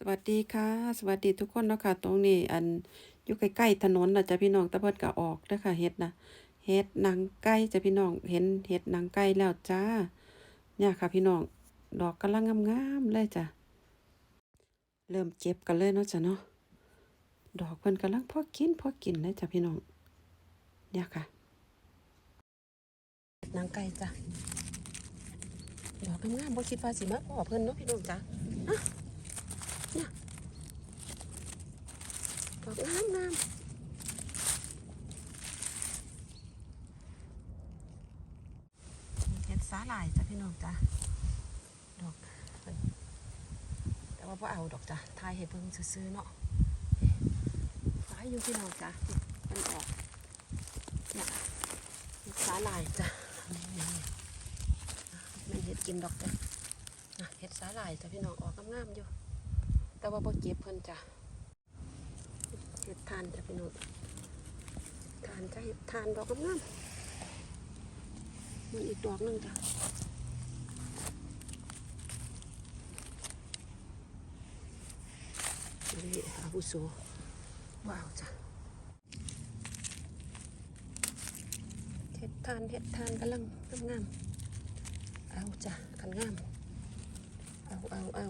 สวัสดีค่ะ สวัสดีทุกคนเนาะค่ะ ตรงนี้อันอยู่ใกล้ๆถนนนะจ้ะพี่น้องตะเพิ่นก็ออกเด้อค่ะเฮ็ดนะเฮ็ดนังไก่จ้ะพี่น้องเห็นเฮ็ดนังไก่แล้วจ้า เนี่ยค่ะ พี่น้องดอกกำลังงามๆเลยจ้ะเริ่มเก็บกันเลยเนาะจ้ะเนาะดอกเพิ่นกำลังพอกินพอกินเลยจ้ะพี่น้อง เนี่ยค่ะนังไก่จ้ะดอกงามๆบ่คิดว่าสิมาพอเพิ่นเนาะพี่น้องจ้ะอะ ดอกงามงามเห็ดสาหร่ายจ้ะพี่น้องจ้ะดอกแต่ว่าพ่เอาดอกจ้ะทายเห็ดเพิ่งซื้อเนาะสายอยู่พี่น้องจ้ะมันออกเนี่ยเห็ดสาหร่ายจ้ะนี่ๆมันเห็ดกินดอกจ้ะเห็ดสาหร่ายจ้ะพี่น้องออกงามๆอยู่ แต่ว่าบ่เก็บเพิ่นจ้ะเห็ดทานจ้ะพี่น้องทานจ้ะเห็ดทานดอกงามๆมันอีกดอกหนึงจ้ะนี่อาวุโสว้าวจ้ะเห็ดทานเห็ดทานกำลังงามเอาจ้ะกันงามเอาเอาเอา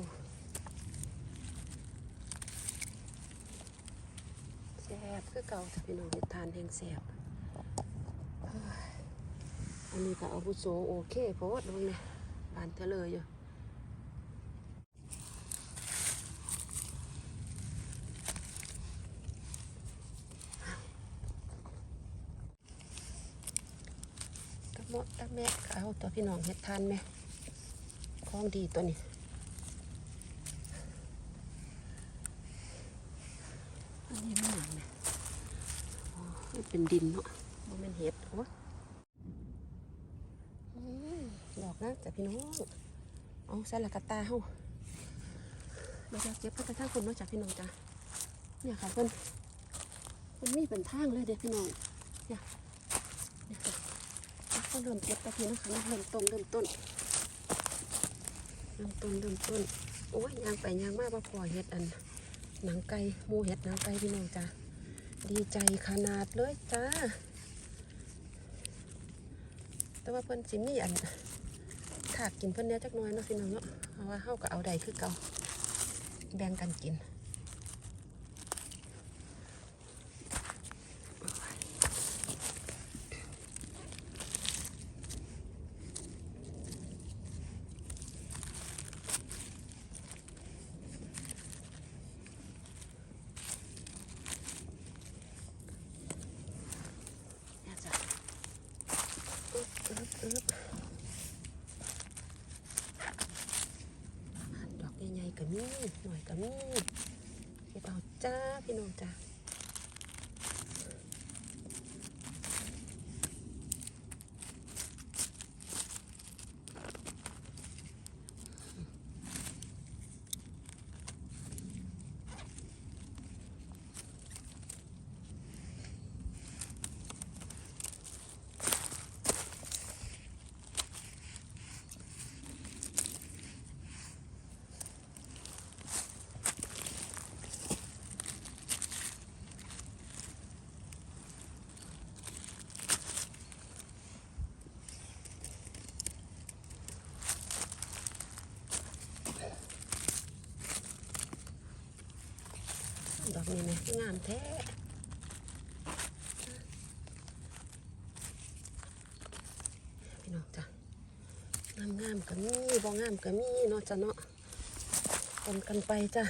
แซ่ บคือเก่าถ้าพี่น้องได้ทานแห้งแซ่บอันนี้ก็อาวุโสโอเคโพดลงเนี่ยบานเทะเลยอยู่ตะมดตะแม่เอาตัวพี่น้องเฮ็ดทานไหมของดีตัวนี้ อันนี้มันหนังเนี่ยอ๋อมันเป็น ดินเนาะมันเป็นเห็ดโอ้ยอืมดอกนะจ้ะพี่น้องเอาใส่ละกะตาเฮาเราจะเก็บไปทาคนเนาะจ้ะพี่น้องจ้ะเนี่ยค่ะเพิ่อนมันมีเป็นทางเลยเด็กพี่น้องเนี่ยเนี่ยค่ะเขาเริ่มเก็บตะพี่นะคะเริ่มต้นเริ่มต้นเริ่มต้นเริ่มต้นโอ้ยยางไปยางมากว่าพอเห็ดอันหนังไก่มูเห็ดหนังไก่พี่น้องจ้า ดีใจขนาดเลยจ้า แต่ว่าเพิ่นสิมีอันถากกินเพิ่นเนี้ยจักน้อยเนาะพี่น้องเนาะเพราะว่าเฮาก็เอาใดคือเก่าแบ่งกันกิน เนี่ยจ้ะอึ๊บอึ๊บอึ๊บดอกใหญ่ๆก็มีหน่อย ก็มีเก็บเอาจ้าพี่น้องจ้า นี่ไหมงามแท้พี่น้องจ้ะงามงามก็มีบ่งามก็มีเนาะจ้ะเนาะปนกันไปจ้ะ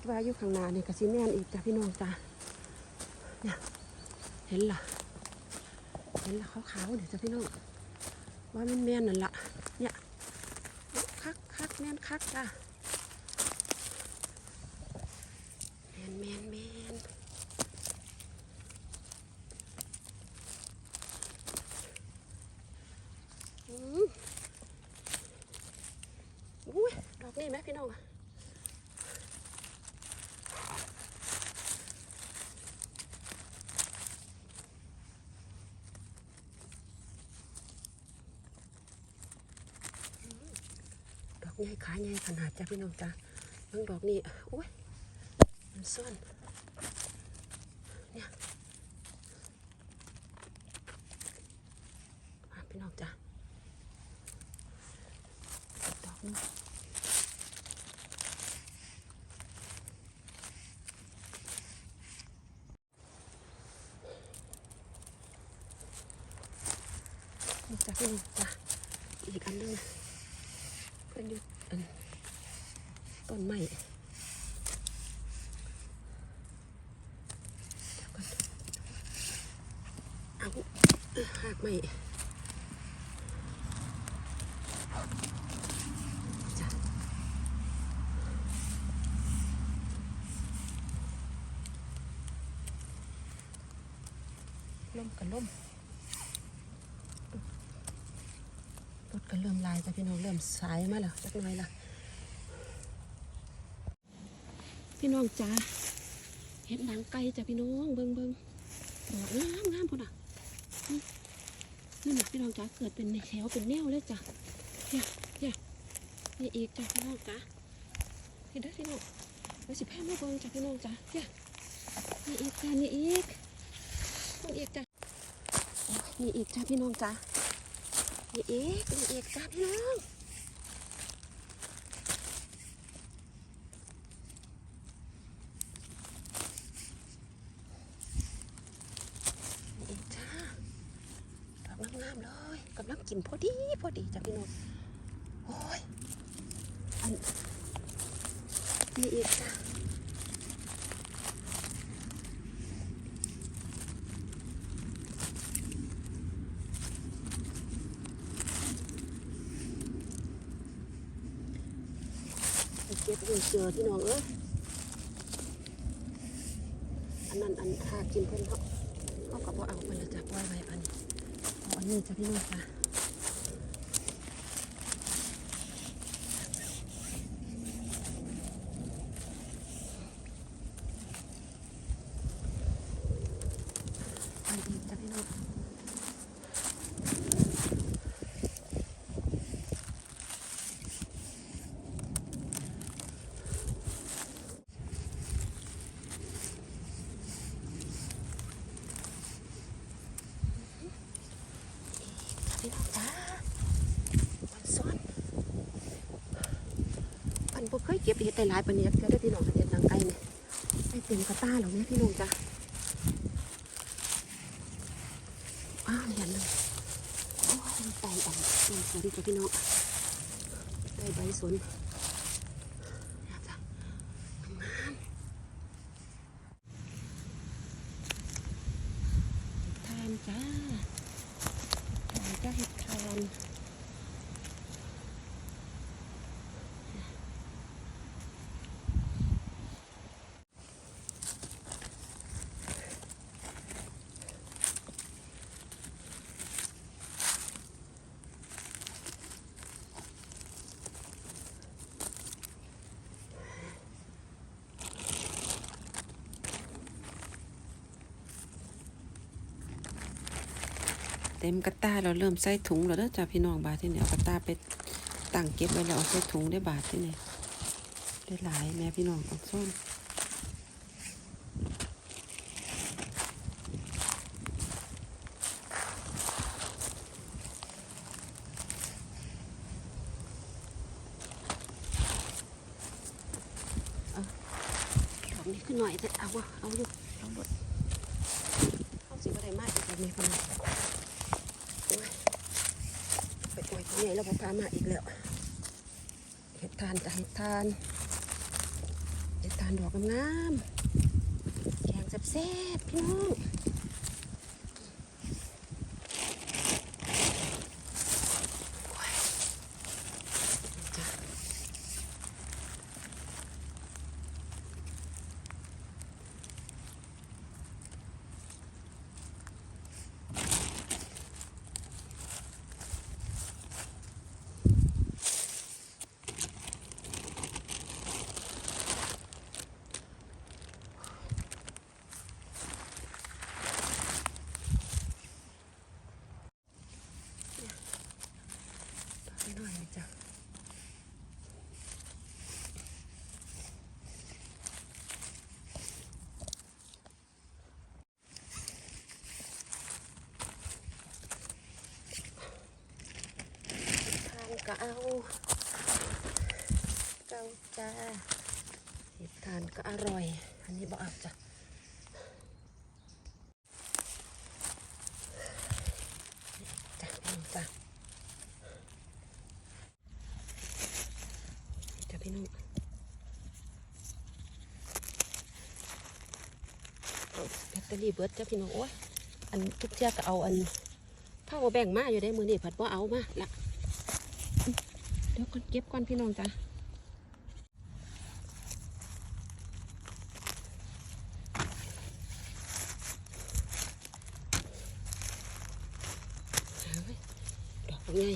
ดว่าอยู่ข้างหน้านี่ก็สิแม่นอีกจ้ะพี่น้องจ้ะเนี่ยเห็นล่ะ เห็นล่ะขาวๆเดี๋ยวจ้ะพี่น้องว่ามันแม่นนั่นละเนี่ยคักคักแม่นคักจ้ะแม่นแม่นแม่นอุ้ยดอกนี่ไหมพี่น้องอะ ใหญ่ขาใหญ่ขนาดจ้ะพี่น้องจ้ะเบิ่งดอกนี่อุ้ยมันซ่อนเนี่ยพี่น้องจ้ะดอกนึงนี่จ้ะพี่น้องจ้ะอีกอันนึง เพื่อนอยู่อันต้นไม้เดี๋ยวก่อนเอาหากไม้จ้ะล่มกับล่ม รถ ก็เริ่มลายจ้ะพี่น้องเริ่มสายมาแล้วจักหน่อยละพี่น้องจ้าเห็ดหนังไก่จ้ะพี่น้องเบิ่งเบิ่งดอกงามงามพุ่นอะนี่น่ะพี่น้องจ้าเกิดเป็นแถวเป็นแนวเลยจ้ะเนี่ยเนี่ยนี่อีกจ้ะพี่น้องจ้าเห็นได้อพี่น้องไว้สิแพ้มาเบิ่งจ้ะพี่น้องจ้าเนี่ยนี่อีกจ้ะนี่อีกนี่อีกจ้ะนี่อีกจ้ะพี่น้องจ้า นี่อีกอีกจ้าพี่น้องนี่อีกจ้าดอกงามๆเลยกำลังกินพอดีพอดีจ้าพี่น้องโอ้ยอันนี่อีกจ้าไป เจอพี่น้องเอ้ยอันนั้นอันคากินเพื่อนเขาเขาก็บ่เอาไปแล้วจะปล่อยไว้ปันอันนี้จะพี่น้องค่ะ ไปอีกจ้ะพี่น้องพี่น้องจ้ามันซ่อนอันบ่ เก็บเฮ็ดได้หลายปานนี้ก็ได้พี่น้องเห็ดหลังไก่เนี่ยได้เต็มกระต้าแล้วแม่พี่น้องจ้ะอ้าวเห็นเลยโอ้ยไตอ่อนสวนสนจ้ะพี่น้องไตใบสนเนี่ยจ้ะงามทานจ้าทานจ้าเห็ดทานเต็ มกระตาเราเริ่มใส่ถุงแล้วเด้อจ้ะพี่น้องบาทที่เนี่ยกระตาไปตั้งเก็บไว้แล้วเอาใส่ถุงได้บาทที่เนี่ยได้หลายแม่พี่น้องเอาส้มดอกนี้ขึ้นหน่อยจะเอาวะเอาอยู่เอาหมดเอาสิว่าได้มากอีกแบบนี้คนนี้โอ้ยไปโอ้ยใหญ่ แล้วพอพามาอีกแล้วเห็ดทานจะเห็ดทานเห็ดทานดอกงามๆแกงแซ่บๆพี่น้องโอ้ยจ้ะ เก็เอาเก้าจ้าเห็ดทานก็อร่อย อันนี้บ่เอาจ้ะจ้ะพี่น้องจ้ะจ้ะพี่น้องเอาแบตเตอรี่เบิดจ้ะพี่น้องโอ้ยอันทุกเที่ยก็เอาอันผ้าแบ่งมาอยู่ได้มือนี่ผัดว่าเอามาละ ดี๋ยวก่อนเก็บก่อนพี่น้องจ้ะเอาไว้ดอกบักใหญ่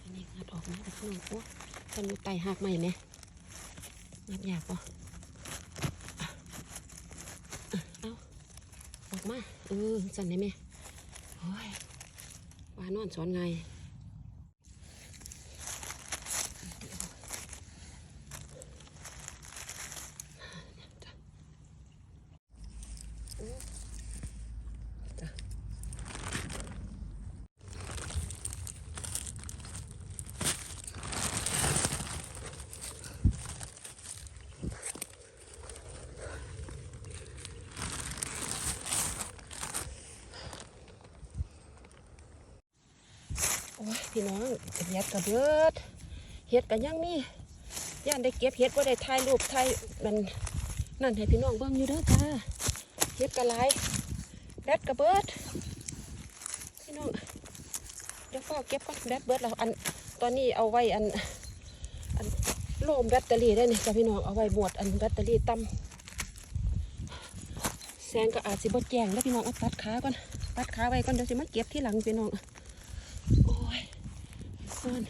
อันนี้งัดออกมาพี่น้องโอ้ทำดูไตหักใหม่ไหมงัดยากปะ อ อกมาเออสั่นได้ไหมโอ้ยวานอนสอนไง พี่น้องเฮ็ดกระเบิดเฮ็ดกันยังมีย่านได้เก็บเฮ็ดว่าได้ถ่ายรูปถ่ายมันนั่นให้พี่น้องเบิ่งอยู่เด้อจ้าเฮ็ดกระไรแบดกระเบิดพี่น้องเดี๋ยวเฝ้าเก็บก่อนแบดเบิดแล้วอันตอนนี้เอาไว้อันอันโลมแบตเตอรี่ได้นี่จ้ะพี่น้องเอาไว้หมวดอันแบตเตอรี่ต่ำแสงก็อาจสิบ่แจงแล้วพี่น้องเอาตัดขาก่อนตัดขาไว้ก่อนเดี๋ยวสิมาเก็บที่หลังพี่น้อง ซ่อน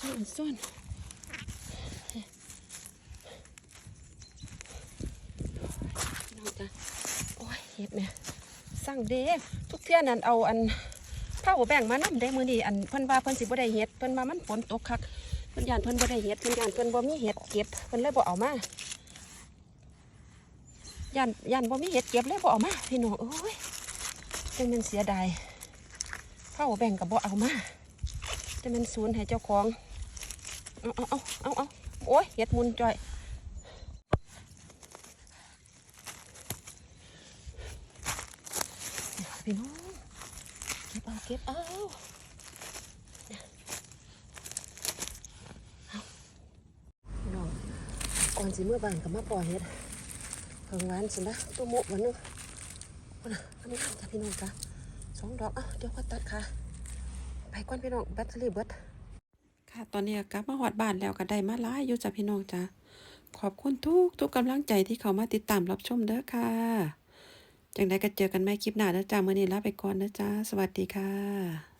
ซ่อนซ่อนน้องจ้ะโอ้ยเห็ดเนี่ยสั่งเด้ทุกเที่ยนั่นเอาอันผ้าหัวแบ่งมานำได้มือดีอันเพิ่นว่าเพิ่นสิบ่ได้เห็ดเพิ่นว่ามันฝนตกคักเพิ่นย่านเพิ่นบ่ได้เห็ดเพิ่นย่านเพิ่นบ่มีเห็ดเก็บเพิ่นเลยบ่เอามาย่านย่านบ่มีเห็ดเก็บเลยบ่เอามาพี่น้องโอ้ยจังมันเสียดายเข้าแบ่งกับบ่เอามา จะเป็นศูนย์ให้เจ้าของ เอาเอาเอาเอาเอาโอ้ยเห็ดมุนจ่อยพี่น้องเก็บเอาเก็บเอาเอาพี่น้องก่อนสิเมื่อบ่านกับมาปล่อยเห็ดเพิ่งหวานสินะตัวโมกวันนึงวันน่ะทำงานจ้ะพี่น้องจ้ะสองดอกอะเดี๋ยวก็ตัดค่ะ ไปก่อนพี่น้องแบตเตอรี่เบิดค่ะตอนนี้ก็กลับมาหอดบ้านแล้วก็ได้มาหลายอยู่จ้ะพี่น้องจ้ะขอบคุณทุกทุกกำลังใจที่เขามาติดตามรับชมเด้อค่ะจังไดก็เจอกันใหม่คลิปหน้านะจ้ามื้อนี้ลาไปก่อนนะจ้าสวัสดีค่ะ